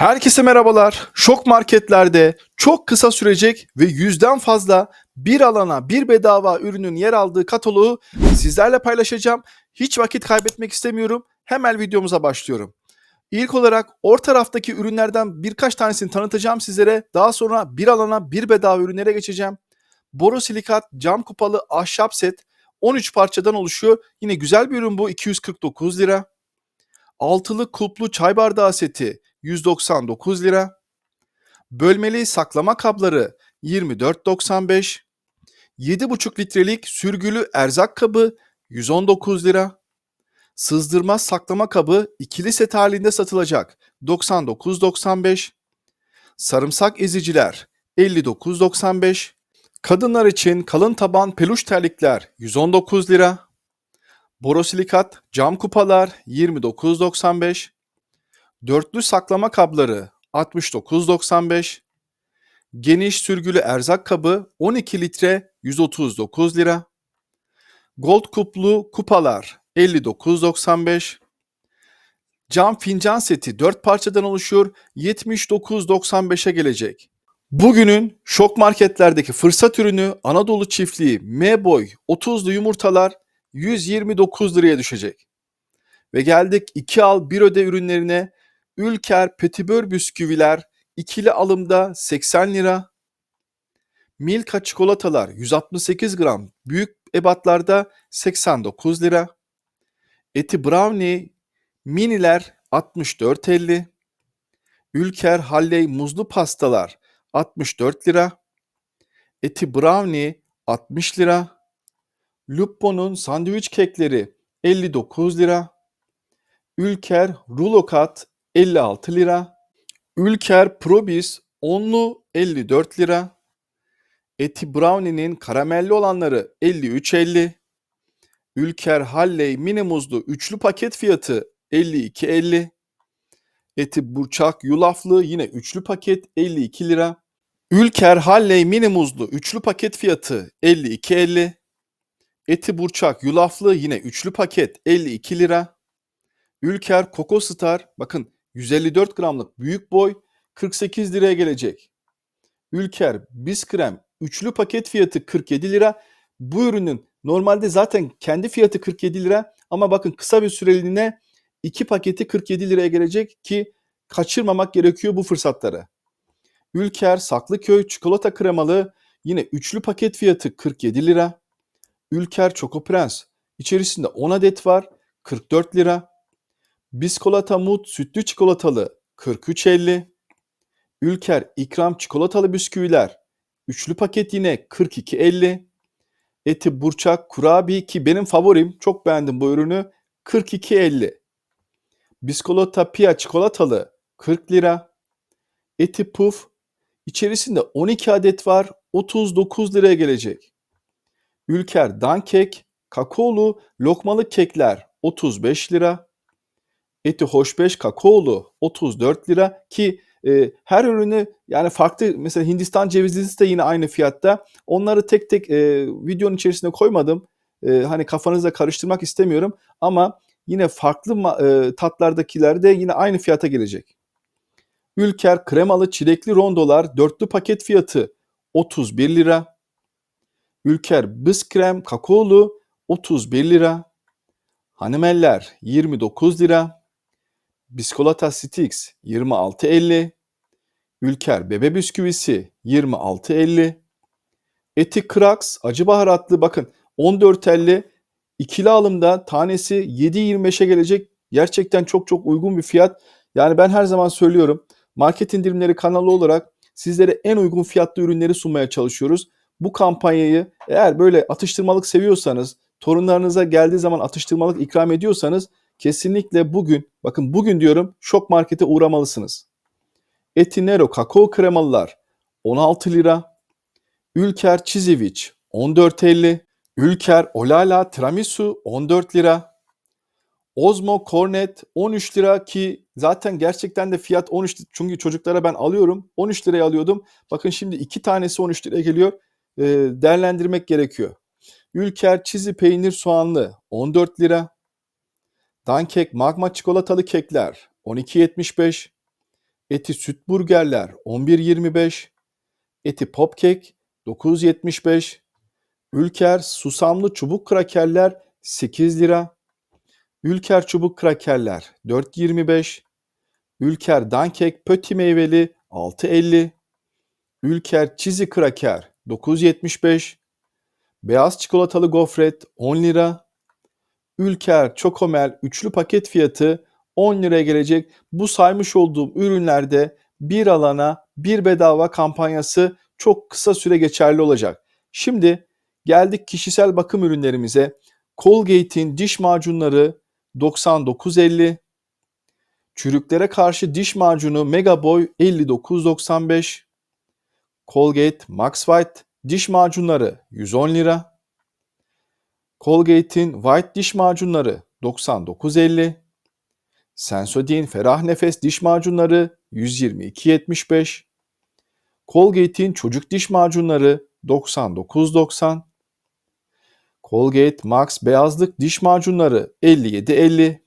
Herkese merhabalar. Şok marketlerde çok kısa sürecek ve yüzden fazla bir alana bir bedava ürünün yer aldığı kataloğu sizlerle paylaşacağım. Hiç vakit kaybetmek istemiyorum. Hemen videomuza başlıyorum. İlk olarak orta raftaki ürünlerden birkaç tanesini tanıtacağım sizlere. Daha sonra bir alana bir bedava ürünlere geçeceğim. Borosilikat cam kupalı ahşap set 13 parçadan oluşuyor. Yine güzel bir ürün bu 249 lira. Altılı kulplu çay bardağı seti 199 lira. Bölmeli saklama kabları 24.95. 7,5 litrelik sürgülü erzak kabı 119 lira. Sızdırmaz saklama kabı ikili set halinde satılacak 99.95. Sarımsak eziciler 59.95. Kadınlar için kalın taban peluş terlikler 119 lira. Borosilikat cam kupalar 29.95. Dörtlü saklama kabları 69.95. Geniş sürgülü erzak kabı 12 litre 139 lira. Gold kuplu kupalar 59.95. Cam fincan seti 4 parçadan oluşuyor 79.95'e gelecek. Bugünün şok marketlerdeki fırsat ürünü Anadolu çiftliği M boy 30'lu yumurtalar 129 liraya düşecek. Ve geldik 2 al 1 öde ürünlerine Ülker Petibör bisküviler ikili alımda 80 lira. Milka çikolatalar 168 gram büyük ebatlarda 89 lira. Eti brownie miniler 64.50. Ülker Halley muzlu pastalar 64 lira. Eti brownie 60 lira. Lupo'nun sandviç kekleri 59 lira. Ülker rulo kat 56 lira. Ülker Probis onlu 54 lira. Eti Brownie'nin karamelli olanları 53.50. Ülker Halley mini muzlu üçlü paket fiyatı 52.50. Eti Burçak yulaflı yine üçlü paket 52 lira. Ülker Halley mini muzlu üçlü paket fiyatı 52.50. Eti Burçak yulaflı yine üçlü paket 52 lira. Ülker Coco Star bakın 154 gramlık büyük boy 48 liraya gelecek. Ülker Biskrem üçlü paket fiyatı 47 lira. Bu ürünün normalde zaten kendi fiyatı 47 lira ama bakın kısa bir süreliğine iki paketi 47 liraya gelecek ki kaçırmamak gerekiyor bu fırsatları. Ülker Saklıköy çikolata kremalı yine üçlü paket fiyatı 47 lira. Ülker Choco Prens içerisinde 10 adet var 44 lira. Biskolata Mut sütlü çikolatalı 43.50. Ülker ikram çikolatalı bisküviler üçlü paket yine 42.50. Eti burçak kurabiye ki benim favorim çok beğendim bu ürünü 42.50. Biskolata pia çikolatalı 40 lira. Eti puf içerisinde 12 adet var 39 liraya gelecek. Ülker dankek kakaolu lokmalı kekler 35 lira. Eti hoşbeş kakaolu 34 lira ki e, her ürünü yani farklı mesela Hindistan cevizlisi de yine aynı fiyatta. Onları tek tek e, videonun içerisine koymadım. E, hani kafanızda karıştırmak istemiyorum ama yine farklı e, tatlardakiler de yine aynı fiyata gelecek. Ülker kremalı çilekli rondolar dörtlü paket fiyatı 31 lira. Ülker biskrem kakaolu 31 lira. Hanemeller 29 lira. Biskolata Stix 26.50. Ülker bebe bisküvisi 26.50. Eti Krax acı baharatlı bakın 14.50 ikili alımda tanesi 7.25'e gelecek. Gerçekten çok çok uygun bir fiyat. Yani ben her zaman söylüyorum market indirimleri kanalı olarak sizlere en uygun fiyatlı ürünleri sunmaya çalışıyoruz. Bu kampanyayı eğer böyle atıştırmalık seviyorsanız, torunlarınıza geldiği zaman atıştırmalık ikram ediyorsanız kesinlikle bugün, bakın bugün diyorum şok markete uğramalısınız. Etinero kakao kremalılar 16 lira. Ülker Çiziviç 14.50. Ülker Olala Tiramisu 14 lira. Ozmo Cornet 13 lira ki zaten gerçekten de fiyat 13 çünkü çocuklara ben alıyorum 13 liraya alıyordum. Bakın şimdi iki tanesi 13 liraya geliyor. E, değerlendirmek gerekiyor. Ülker çizi peynir soğanlı 14 lira. Dankek magma çikolatalı kekler 12.75. Eti süt burgerler 11.25. Eti popkek 9.75. Ülker susamlı çubuk krakerler 8 lira. Ülker çubuk krakerler 4.25. Ülker dankek pöti meyveli 6.50. Ülker çizi kraker 9.75. Beyaz çikolatalı gofret 10 lira. Ülker Çokomel üçlü paket fiyatı 10 liraya gelecek. Bu saymış olduğum ürünlerde bir alana bir bedava kampanyası çok kısa süre geçerli olacak. Şimdi geldik kişisel bakım ürünlerimize. Colgate'in diş macunları 99.50. Çürüklere karşı diş macunu Megaboy 59.95. Colgate Max White diş macunları 110 lira. Colgate'in White diş macunları 99.50. Sensodyne Ferah Nefes diş macunları 122.75. Colgate'in çocuk diş macunları 99.90. Colgate Max beyazlık diş macunları 57.50.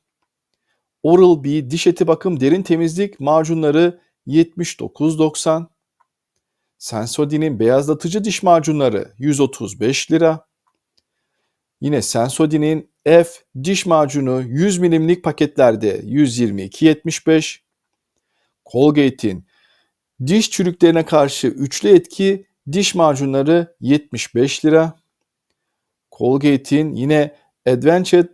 Oral-B diş eti bakım derin temizlik macunları 79.90. Sensodyne'in beyazlatıcı diş macunları 135 lira. Yine Sensodyne'in F diş macunu 100 milimlik paketlerde 122.75. Colgate'in diş çürüklerine karşı üçlü etki diş macunları 75 lira. Colgate'in yine Advanced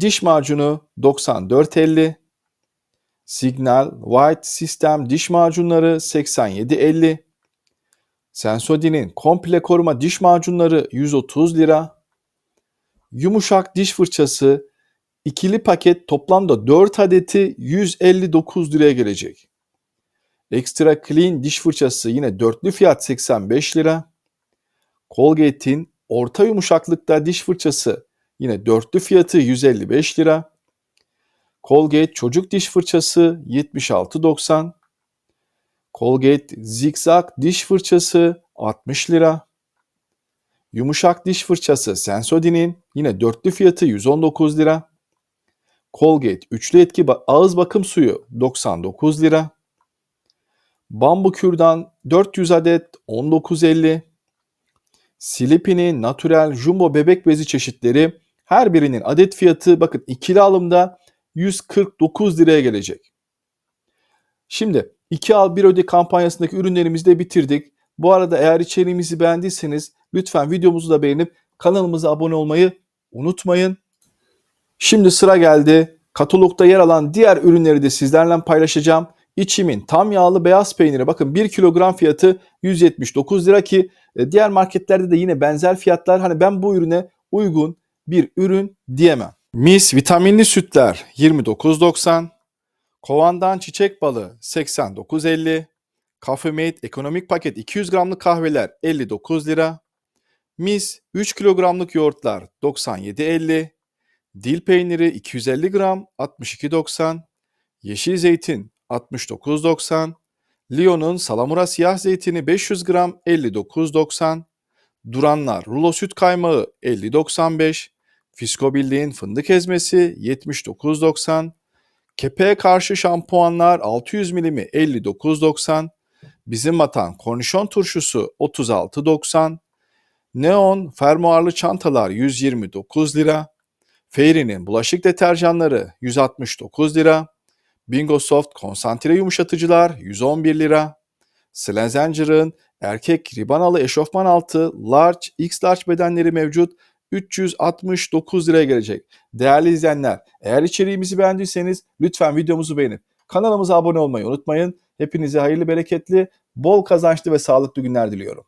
diş macunu 94.50. Signal White System diş macunları 87.50. Sensodyne'in komple koruma diş macunları 130 lira. Yumuşak diş fırçası ikili paket toplamda 4 adeti 159 liraya gelecek. Extra Clean diş fırçası yine dörtlü fiyat 85 lira. Colgate'in orta yumuşaklıkta diş fırçası yine dörtlü fiyatı 155 lira. Colgate çocuk diş fırçası 76.90. Colgate Zigzag diş fırçası 60 lira. Yumuşak diş fırçası Sensodyne'in yine dörtlü fiyatı 119 lira. Colgate üçlü etki ağız bakım suyu 99 lira. Bambu kürdan 400 adet 19.50. Sleepy'nin Natural Jumbo bebek bezi çeşitleri her birinin adet fiyatı bakın ikili alımda 149 liraya gelecek. Şimdi 2 al 1 öde kampanyasındaki ürünlerimizi de bitirdik. Bu arada eğer içeriğimizi beğendiyseniz lütfen videomuzu da beğenip kanalımıza abone olmayı unutmayın. Şimdi sıra geldi. Katalogda yer alan diğer ürünleri de sizlerle paylaşacağım. İçimin tam yağlı beyaz peyniri bakın 1 kilogram fiyatı 179 lira ki e, diğer marketlerde de yine benzer fiyatlar. Hani ben bu ürüne uygun bir ürün diyemem. Mis vitaminli sütler 29.90. Kovandan çiçek balı 89.50. Coffee Mate ekonomik paket 200 gramlık kahveler 59 lira. Mis 3 kilogramlık yoğurtlar 97.50. Dil peyniri 250 gram 62.90. Yeşil zeytin 69.90. Lyon'un salamura siyah zeytini 500 gram 59.90. Duranlar rulo süt kaymağı 50.95. Fisko bildiğin fındık ezmesi 79.90. Kepeğe karşı şampuanlar 600 milimi 59.90. Bizim vatan kornişon turşusu 36.90. Neon fermuarlı çantalar 129 lira. Fairy'nin bulaşık deterjanları 169 lira. Bingo Soft konsantre yumuşatıcılar 111 lira. Slenzenger'ın erkek ribanalı eşofman altı large, x large bedenleri mevcut 369 liraya gelecek. Değerli izleyenler eğer içeriğimizi beğendiyseniz lütfen videomuzu beğenip kanalımıza abone olmayı unutmayın. Hepinize hayırlı bereketli, bol kazançlı ve sağlıklı günler diliyorum.